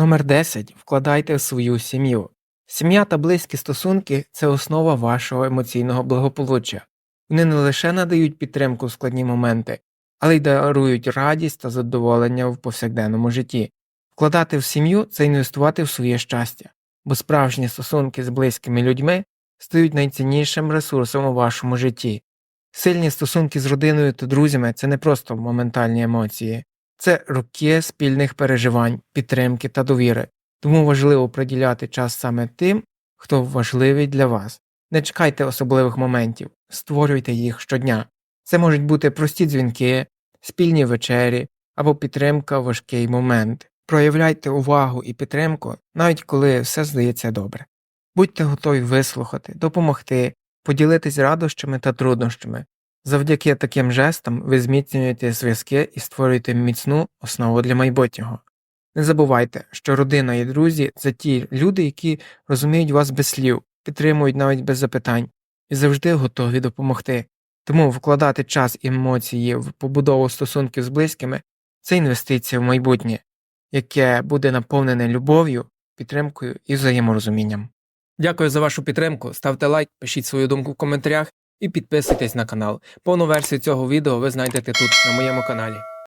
Номер 10. Вкладайте в свою сім'ю. Сім'я та близькі стосунки це основа вашого емоційного благополуччя. Вони не лише надають підтримку в складні моменти, але й дарують радість та задоволення в повсякденному житті. Вкладати в сім'ю це інвестувати в своє щастя, бо справжні стосунки з близькими людьми стають найціннішим ресурсом у вашому житті. Сильні стосунки з родиною та друзями це не просто моментальні емоції, це роки спільних переживань, підтримки та довіри, тому важливо приділяти час саме тим, хто важливий для вас. Не чекайте особливих моментів, створюйте їх щодня. Це можуть бути прості дзвінки, спільні вечері або підтримка в важкий момент. Проявляйте увагу і підтримку, навіть коли все здається добре. Будьте готові вислухати, допомогти, поділитись радощами та труднощами. Завдяки таким жестам ви зміцнюєте зв'язки і створюєте міцну основу для майбутнього. Не забувайте, що родина і друзі це ті люди, які розуміють вас без слів, підтримують навіть без запитань і завжди готові допомогти. Тому вкладати час і емоції в побудову стосунків з близькими це інвестиція в майбутнє, яке буде наповнене любов'ю, підтримкою і взаєморозумінням. Дякую за вашу підтримку, ставте лайк, пишіть свою думку в коментарях і підписуйтесь на канал. Повну версію цього відео ви знайдете тут, на моєму каналі.